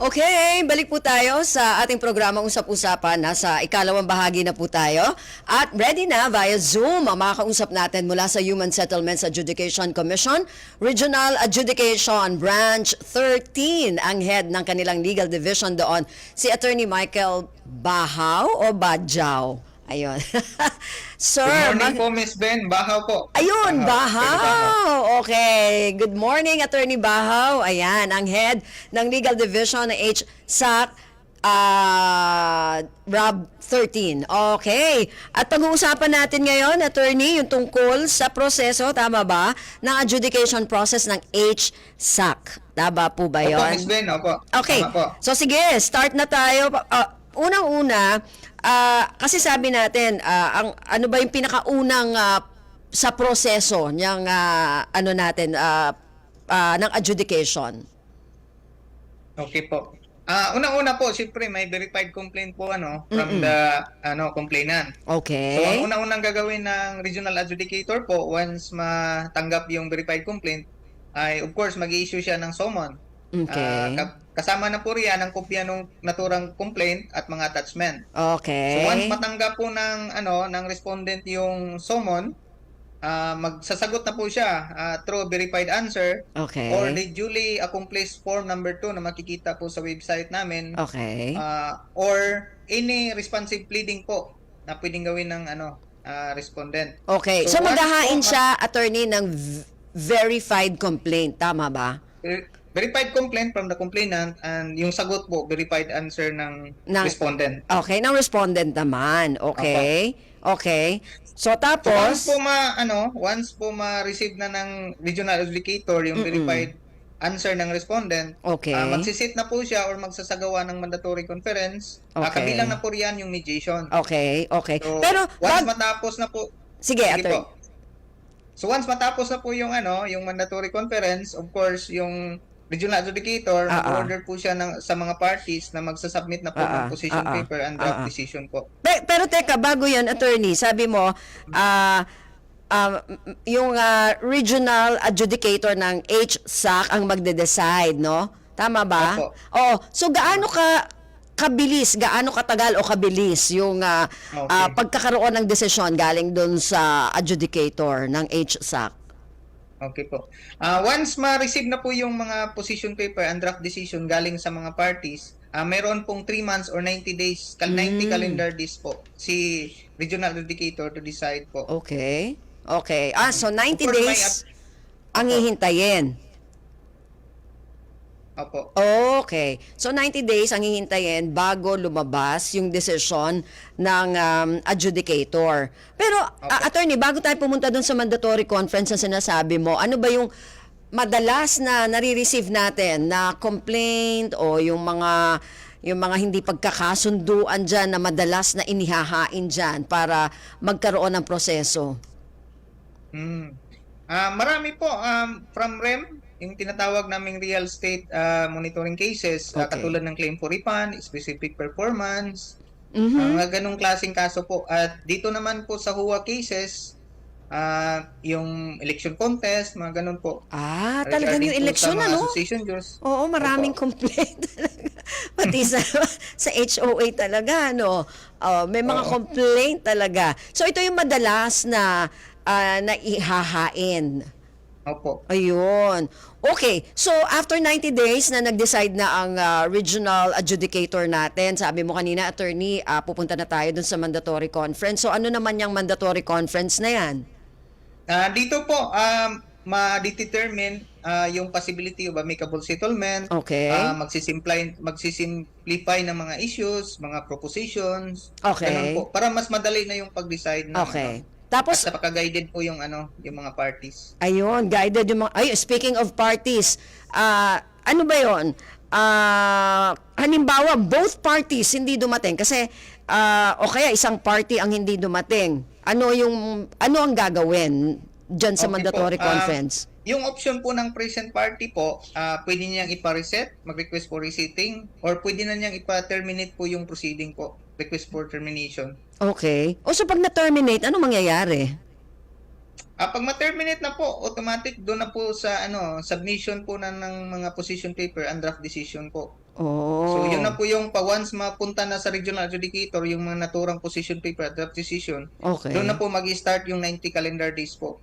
Okay, balik po tayo sa ating programa Usap-Usapan. Nasa ikalawang bahagi na po tayo. At ready na via Zoom ang makakausap natin mula sa Human Settlements Adjudication Commission, Regional Adjudication Branch 13, ang head ng kanilang legal division doon, si Attorney Michael Bahaw o Badjaw. Ayun. Sir, Good morning mag- po, Miss Ben. Bahaw po. Ayun, Bahaw. Bahaw. Okay. Good morning, Attorney Bahaw. Ayan, ang head ng Legal Division ng HSAC uh, Rob 13. Okay. At pag-uusapan natin ngayon, Attorney, yung tungkol sa proseso, tama ba, ng adjudication process ng HSAC. Tama po ba Opo, yun? Miss Ben. Opo. Okay. Tama po. So sige, start na tayo. Ah, unang-una, ah, kasi sabi natin, ah, ang ano ba yung pinakaunang ah, sa proseso ng ano natin ah, ah, ng adjudication? Okay po. Ah, unang-una po, siyempre may verified complaint po ano from the ano complainant. So, ang Okay. unang-unang gagawin ng regional adjudicator po once matanggap yung verified complaint ay of course mag-issue siya ng summon. Okay. Ka- kasama na po riyan ang kopya ng naturang complaint at mga attachment. Okay. So once matanggap po ng ano ng respondent yung summon, ah, magsasagot na po siya ah, through verified answer Okay. or the duly accomplished form number 2 na makikita po sa website namin Okay. ah, or any responsive pleading po na pwedeng gawin ng ano ah, respondent. Okay. So So, maghahain siya, attorney, ng verified complaint. Tama ba? Ver- Verified complaint from the complainant and yung sagot po verified answer ng, Ng- respondent. Okay. Ng respondent naman. Okay. Okay. So So tapos... once po ma ano, once po ma-receive na ng regional adjudicator yung verified answer ng respondent, Okay. ah, magsisit na po siya or magsasagawa ng mandatory conference. Ah, Okay. kabilang na po riyan yung mediation. Okay, okay. So, Pero, once bag- matapos na po, sige, sige attorney. So once matapos na po yung ano, yung mandatory conference, of course, yung regional adjudicator, Ah, ah. mag-order po siya ng, sa mga parties na magsasubmit na po Ah, ah. ng position Ah, ah. paper and Ah, draft ah. decision po. Pe- pero teka, bago yan, attorney, sabi mo, ah, ah, m- yung ah, regional adjudicator ng HSAC ang magde-decide, no? Tama ba? Opo. Oh, so gaano ka kabilis, gaano katagal o kabilis yung ah, Okay. ah, pagkakaroon ng desisyon galing doon sa adjudicator ng HSAC? Okay po. Ah, once ma-receive na po yung mga position paper and draft decision galing sa mga parties, ah meron pong 3 months or 90 days, kal 90 Mm. calendar days po si regional adjudicator to decide po. Okay. Okay. Ah, so 90 Of course, may days ang hihintayin. Opo. Okay. So 90 days ang hihintayin bago lumabas yung desisyon ng um, adjudicator. Pero a- attorney, bago tayo pumunta dun sa mandatory conference na sinasabi mo, ano ba yung madalas na nare-receive natin na complaint o yung mga yung mga hindi pagkakasunduan dyan na madalas na inihahain dyan para magkaroon ng proseso? Mm. Ah, marami po um, from REM, yung tinatawag naming real estate ah, monitoring cases, ah, Okay. katulad ng claim for refund, specific performance, Mhm. ah, mga ganong klaseng kaso po. At dito naman po sa HUA cases, ah, yung election contest, mga ganon po. Ah, talagang yung mga ano? Association. Oo, maraming Opo. complaint talaga. Pati sa, sa HOA talaga, no? Oh, may mga Oo. complaint talaga. So, ito yung madalas na ah, na ihahain. Opo. Ayun. Okay. So, after 90 days na nag-decide na ang ah, regional adjudicator natin, sabi mo kanina, attorney, ah, pupunta na tayo dun sa mandatory conference. So, ano naman yung mandatory conference na yan? Ah, dito po, um, ma-determine ah, yung possibility of amicable settlement, Okay. Ah, magsisimplify, magsisimplify ng mga issues, mga propositions. Okay. Ganun po. Para mas madali na yung pag-decide ng Okay. ano. Tapos, At napaka-guided po yung ano, yung mga parties. Ayun, guided yung mga... Ay, speaking of parties, ah, ano ba yon? Ah, halimbawa, both parties hindi dumating kasi ah, o kaya isang party ang hindi dumating. Ano yung ano ang gagawin diyan sa Okay mandatory po. Ah, conference? Yung option po ng present party po, ah, pwede niyang ipa-reset, mag-request for resetting, or pwede na niyang ipa-terminate po yung proceeding po, request for termination. Okay. O so pag na-terminate, ano mangyayari? Ah, pag ma-terminate na po, automatic doon na po sa ano, submission po na ng mga position paper and draft decision po. Oh. So yun na po yung pa once mapunta na sa regional adjudicator yung mga naturang position paper at draft decision, Okay. doon na po mag-start yung 90 calendar days po.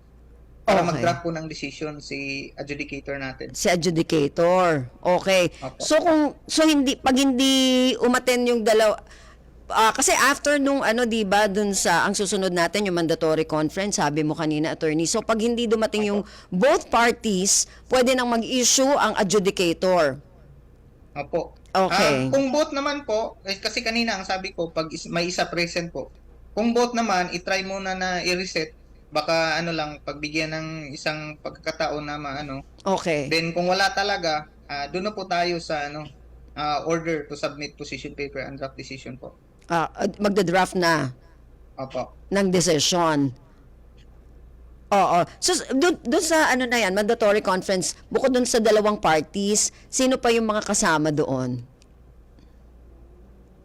Para Okay. mag-draft po ng decision si adjudicator natin. si adjudicator. Okay. Opo. So kung so hindi pag hindi umaten yung dalawa ah, kasi after nung ano 'di ba dun sa ang susunod natin yung mandatory conference sabi mo kanina attorney. So pag hindi dumating yung both parties, pwede nang mag-issue ang adjudicator. Opo. Okay. Ah, kung both naman po, eh, kasi kanina ang sabi ko, pag is- may isa present po, kung both naman, itry muna na i-reset, baka ano lang, pagbigyan ng isang pagkakataon na maano. Okay. Then kung wala talaga, ah, doon na po tayo sa ano, ah, order to submit position paper and draft decision po. Ah, ad- magda-draft na Opo. ng decision. Oo. So, doon, doon sa ano na yan, mandatory conference, bukod doon sa dalawang parties, sino pa yung mga kasama doon?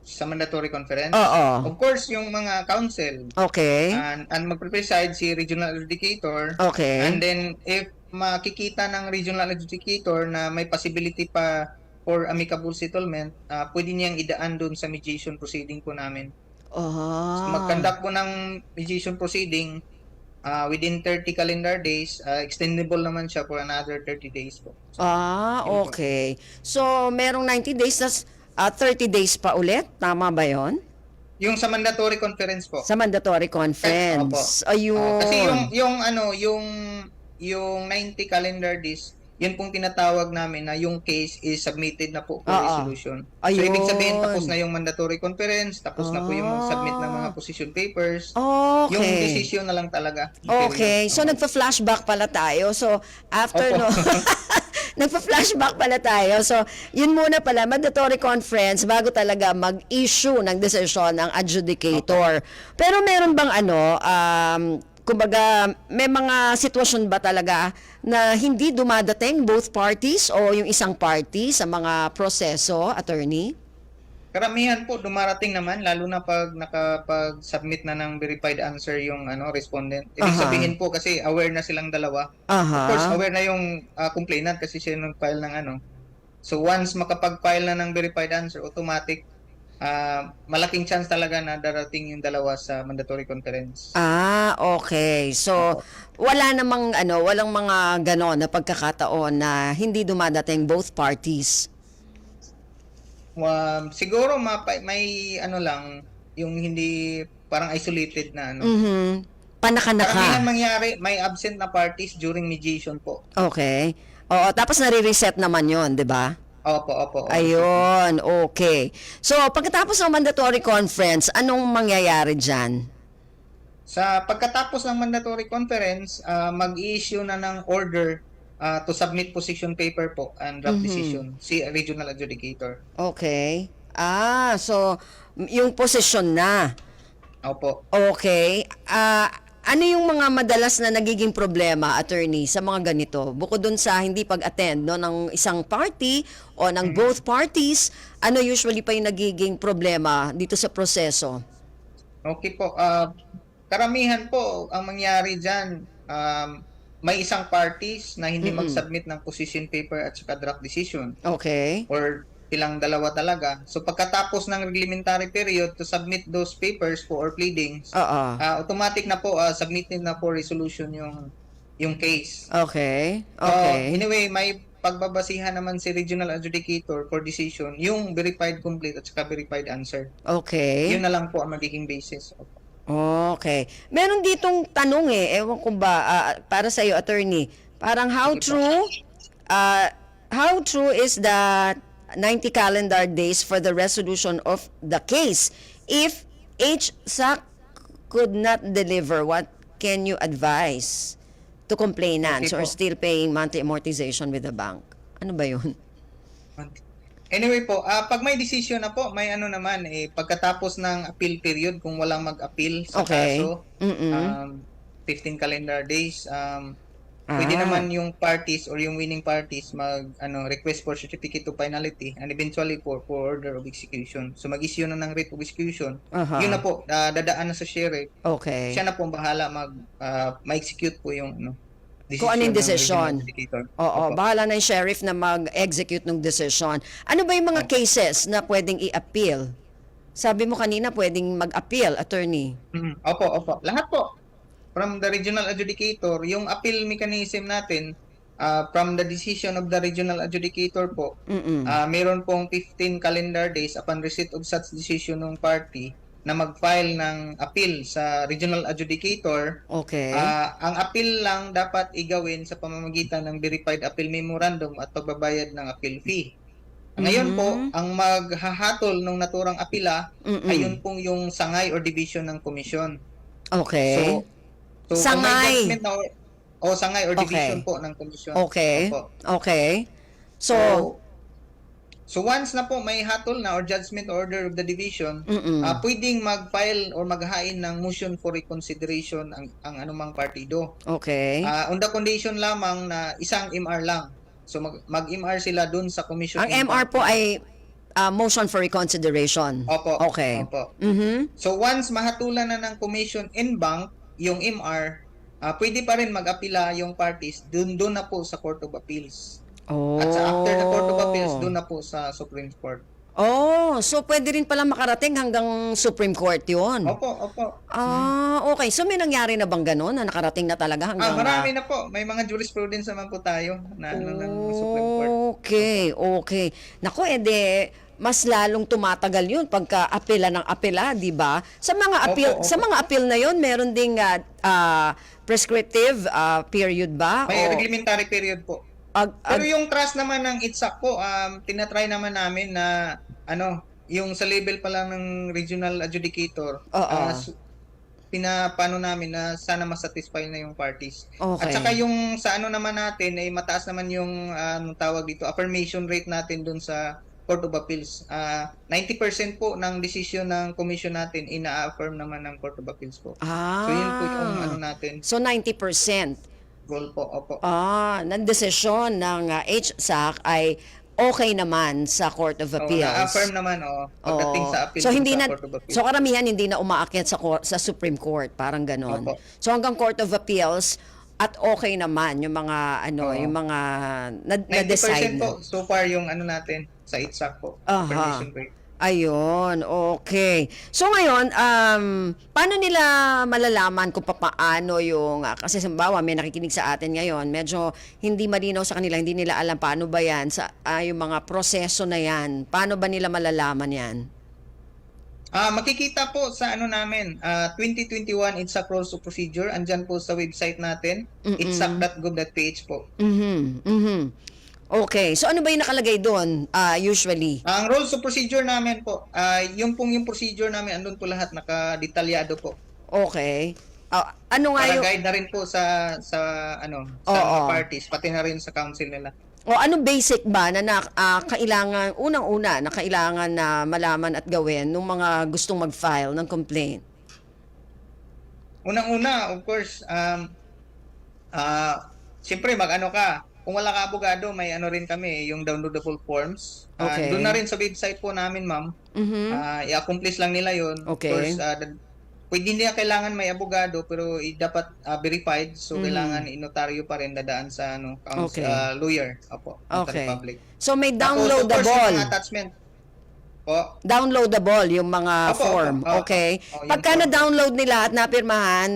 Sa mandatory conference. Oo. Of course, yung mga council, Okay. and, and magpre-preside si regional adjudicator. Okay. And then, if makikita ng regional adjudicator na may possibility pa for amicable settlement, ah, pwede niyang idaan doon sa mediation proceeding po namin. Ah. Mag-conduct po ng mediation proceeding ah, within 30 calendar days, ah, extendable naman siya for another 30 days po. Ah, Yun po. okay. So, merong 90 days, tas ah, 30 days pa ulit. Tama ba yon? Yung sa mandatory conference po. Sa mandatory conference. Ayun. Ah, kasi yung yung ano, yung yung 90 calendar days, yun pong tinatawag namin na yung case is submitted na po for Oo. resolution. So, Ayun. ibig sabihin, tapos na yung mandatory conference, tapos na po yung mag-submit ng mga Ah. position papers. Okay. Yung decision na lang talaga. Okay. So, Period. nagpa-flashback pala tayo. So, after no... Opo. nagpa-flashback pala tayo. So, yun muna pala, mandatory conference bago talaga mag-issue ng desisyon ng adjudicator. Pero meron bang ano, um, kumbaga, may mga sitwasyon ba talaga na hindi dumadating both parties o yung isang party sa mga proseso, attorney? Karamihan po dumarating naman lalo na pag nakapag-submit na ng verified answer yung ano respondent. Ibig Aha. sabihin po kasi aware na silang dalawa. Of course, Aha. aware na yung ah, complainant kasi siya nag-file ng ano. So once makapag-file na ng verified answer, automatic ah, malaking chance talaga na darating yung dalawa sa mandatory conference. Ah, okay. So, wala namang ano, walang mga ganon na pagkakataon na hindi dumadating both parties. Um, siguro mapa- may ano lang yung hindi parang isolated na ano. Mhm. Karamihan Panaka-naka. mangyari, may absent na parties during mediation po. Okay. Oo, tapos nare-reset naman 'yon, 'di ba? Opo, opo. opo. Ayun, okay. So, pagkatapos ng mandatory conference, anong mangyayari diyan? Sa pagkatapos ng mandatory conference, ah, mag-issue na ng order ah, to submit position paper po and draft Mhm. decision si regional adjudicator. Okay. Ah, so yung position na. Opo. Okay. Ah, ano yung mga madalas na nagiging problema, attorney, sa mga ganito? Bukod dun sa hindi pag-attend no, ng isang party o ng both parties, ano usually pa yung nagiging problema dito sa proseso? Okay po. Ah, karamihan po ang mangyari diyan um, may isang parties na hindi Mm-mm. mag-submit ng position paper at saka draft decision Okay. or silang dalawa talaga. So pagkatapos ng reglementary period to submit those papers po or pleadings, Oo. ah, automatic na po ah, submitted na for resolution yung yung case. Okay. Uh, Okay. anyway, may pagbabasihan naman si regional adjudicator for decision yung verified complete at saka verified answer. Okay. Yun na lang po ang magiging basis. Okay. Meron ditong tanong eh, ewan ko ba, ah, para sa iyo attorney, parang how Sige po. true, ah, how true is that 90 calendar days for the resolution of the case? If HSAC could not deliver, what can you advise to complainants Okay or still paying monthly amortization with the bank? Ano ba yun? Anyway po, ah, pag may decision na po, may ano naman, eh, pagkatapos ng appeal period, kung walang mag-appeal sa Okay. kaso, Mm-mm. um, 15 calendar days, um, pwede Ah. naman yung parties or yung winning parties mag ano request for certificate of finality and eventually for, for order of execution. So mag-issue na ng writ of execution. Aha. Yun na po, ah, dadaan na sa sheriff. Okay. Siya na po ang bahala mag ah, ma-execute po yung ano, Kung ano yung ng desisyon. regional adjudicator. Oo, Opo. bahala na yung sheriff na mag-execute ng decision. Ano ba yung mga cases na pwedeng i-appeal? Sabi mo kanina pwedeng mag-appeal, attorney. Mhm. Opo, opo. Lahat po. From the regional adjudicator, yung appeal mechanism natin, ah, from the decision of the regional adjudicator po, Mm-mm. ah meron pong 15 calendar days upon receipt of such decision ng party na mag-file ng appeal sa regional adjudicator. Okay. Ah, ang appeal lang dapat igawin sa pamamagitan ng verified appeal memorandum at pagbabayad ng appeal fee. Ngayon po, Mhm. ang maghahatol ng naturang apila Mm-mm. ay yun pong yung sangay or division ng komisyon. okay. So, kung Sangay. na or, o sangay or Okay. division po ng komisyon. Okay. Opo. Okay. So, so once na po may hatol na or judgment order of the division, mm-mm. ah pwedeng mag-file or maghain ng motion for reconsideration ang, ang anumang partido. okay. Ah, on the condition lamang na isang MR lang. So mag, mag-MR sila dun sa commission. Ang MR po ay uh, motion for reconsideration. Opo. Okay. Opo. Mhm. So once mahatulan na ng commission in bank yung MR, ah pwede pa rin mag-apila yung parties dun dun na po sa Court of Appeals. Oh. At sa after the Court of Appeals dun na po sa Supreme Court. Oh, so pwede rin pala makarating hanggang Supreme Court 'yon. Opo, opo. Ah, okay. So may nangyari na bang gano'n na nakarating na talaga Ah, hanggang marami na po. May mga jurisprudence naman po tayo na ano ng Supreme Court. Okay, okay. Nako, ede mas lalong tumatagal 'yun pagka apela ng apela, 'di ba? Sa mga Opo, appeal, opo. sa mga appeal na 'yon, meron ding ah, ah, prescriptive ah, period ba? May O, reglementary period po. ag- ag- Pero yung trust naman ng ITSAC po, um, tinatry naman namin na ano, yung sa level pa lang ng regional adjudicator, su- pinapano namin na sana masatisfy na yung parties. Okay. At saka yung sa ano naman natin ay mataas naman yung ah, anong tawag dito, affirmation rate natin dun sa Court of Appeals. Ah, 90% po ng decision ng commission natin ina-affirm naman ng Court of Appeals po. ah. So yun po yung ano natin, So 90%. goal po. Opo. Ah, ng desisyon ng ah, HSAC ay okay naman sa Court of Oh, Appeals. na-affirm naman oh, pagdating Oo. sa appeal So hindi sa na Court of Appeals. So karamihan hindi na umaakyat sa sa Supreme Court, parang ganon. Opo. So hanggang Court of Appeals at okay naman yung mga ano, Oo. yung mga na, 90% na-decide po na. so far yung ano natin sa ITSAC po. Aha. Affirmation rate. Ayun, okay. So ngayon, um, paano nila malalaman kung paano yung, ah, kasi simbawa may nakikinig sa atin ngayon, medyo hindi malinaw sa kanila, hindi nila alam paano ba yan, sa, ah, yung mga proseso na yan, paano ba nila malalaman yan? Ah, makikita po sa ano namin, ah, 2021 ITSAC Rules of Procedure, andyan po sa website natin, Mm-mm. itsac.gov.ph po. Mhm, mhm. Okay, so ano ba yung nakalagay doon, ah, usually? Ang rules of procedure namin po, ah, yung pong yung procedure namin, andun po lahat nakadetalyado po. Okay. Ah, ano nga Para yung, guide na rin po sa sa ano, sa Oo. mga parties, pati na rin sa council nila. O ano basic ba na, na ah, kailangan, unang-una, na kailangan na malaman at gawin ng mga gustong mag-file ng complaint? Unang-una, of course, um, ah, siyempre mag-ano ka, kung wala ka abogado, may ano rin kami, yung downloadable forms. Ah, Okay. Doon na rin sa website po namin, ma'am. Mhm. Ah, i-accomplish lang nila yon. Okay. Of course, dad- pwede nila kailangan may abogado, pero dapat ah, verified. So, Mhm. kailangan inotaryo pa rin dadaan sa ano, counsel, Okay. ah, lawyer. Opo, Okay. public. So may Tapos, course, downloadable. mga attachment. Po, Downloadable yung mga Opo, form. opo, opo. okay. Yung Pagka form. na-download nila at napirmahan,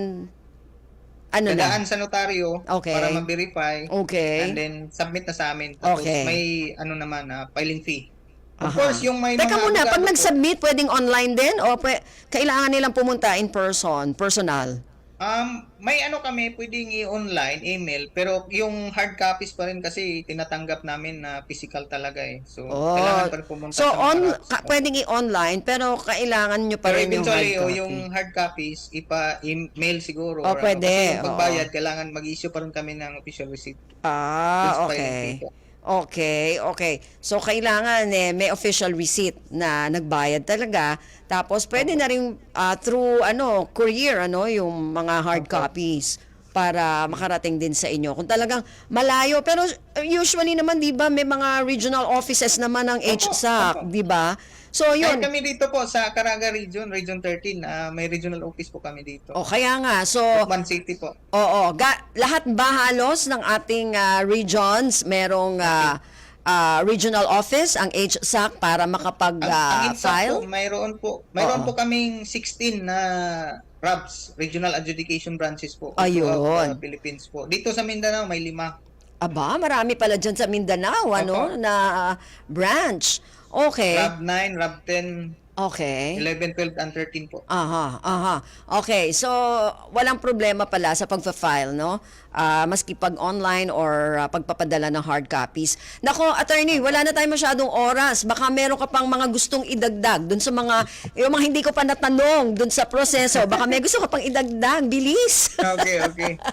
ano dadaan na? sa notaryo Okay. para ma-verify. Okay. And then, submit na sa amin. Tapos, Okay. may ano naman, ah, filing fee. Of Aha. course, yung may Teka mga muna, pag nag-submit, pwedeng online din? O pwe- kailangan nilang pumunta in person, personal? Um, may ano kami, pwedeng i-online, email, pero yung hard copies pa rin kasi tinatanggap namin na physical talaga eh. So, Oh. kailangan pa rin pumunta So, sa on, mga ka, pwedeng i-online, pero kailangan nyo pa Pero rin yung hard eventually, oh, copy. yung hard copies, ipa-email siguro. Oh, or ano. pwede, Kasi yung oo. pagbayad, kailangan mag-issue pa rin kami ng official receipt. Ah, Just okay. po. Okay, okay. So, kailangan eh, may official receipt na nagbayad talaga. Tapos, pwede na rin ah, through ano, courier, ano, yung mga hard copies para makarating din sa inyo. Kung talagang malayo, pero uh, usually naman, di ba, may mga regional offices naman ng HSAC, di ba? So, yun. kami dito po sa Caraga Region, Region 13, ah, may regional office po kami dito. O, kaya nga. So, One City po. Oo, ga- lahat ba halos ng ating ah, regions merong ah, ah, regional office ang HSAC para makapag-file? INSAC po, mayroon po, mayroon Oo. po kaming 16 na RABs, Regional Adjudication Branches po. Ayun. throughout the Philippines po. Dito sa Mindanao, may lima. Aba, marami pala dyan sa Mindanao, ano, Opo. na ah, branch. Okay. RAB 9, RAB 10, Okay. 11, 12, and 13 po. Aha, aha. Okay, so walang problema pala sa pagpa-file, no? Ah, maski pag online or ah, pagpapadala ng hard copies. Nako, attorney, wala na tayong masyadong oras. Baka meron ka pang mga gustong idagdag dun sa mga yung mga hindi ko pa natanong dun sa proseso. Baka may gusto ka pang idagdag, bilis. Okay, okay.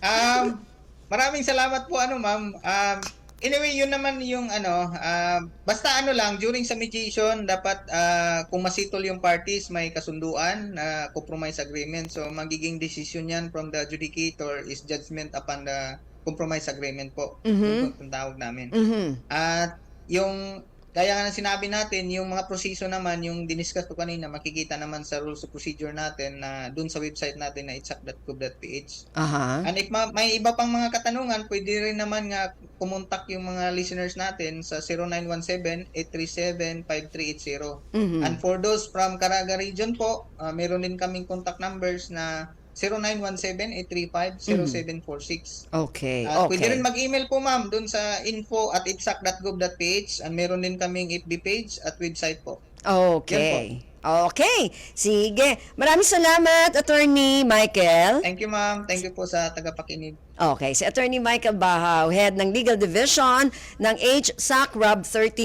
Um, maraming salamat po ano ma'am. Um, anyway, yun naman yung ano, ah, basta ano lang during sa mediation dapat ah, kung masitol yung parties may kasunduan na compromise agreement. So magiging decision yan from the adjudicator is judgment upon the compromise agreement po. Mhm. Yun po ang tawag namin. Mhm. At yung kaya nga sinabi natin, yung mga proseso naman, yung diniscuss ko kanina, makikita naman sa rules of procedure natin na dun sa website natin na itsak.gov.ph. Aha. And if ma- may iba pang mga katanungan, pwede rin naman nga kumontak yung mga listeners natin sa 0917-837-5380. Mhm. And for those from Caraga region po, ah, meron din kaming contact numbers na 0917-835-0746. Okay. At pwede Okay. rin mag-email po ma'am dun sa info at itsak.gov.ph and meron din kaming FB page at website po. Okay. Okay. Sige. Maraming salamat, Attorney Michael. Thank you ma'am. Thank you po sa tagapakinig. Okay, si Attorney Michael Bahaw, Head ng Legal Division ng HSAC RUB 13.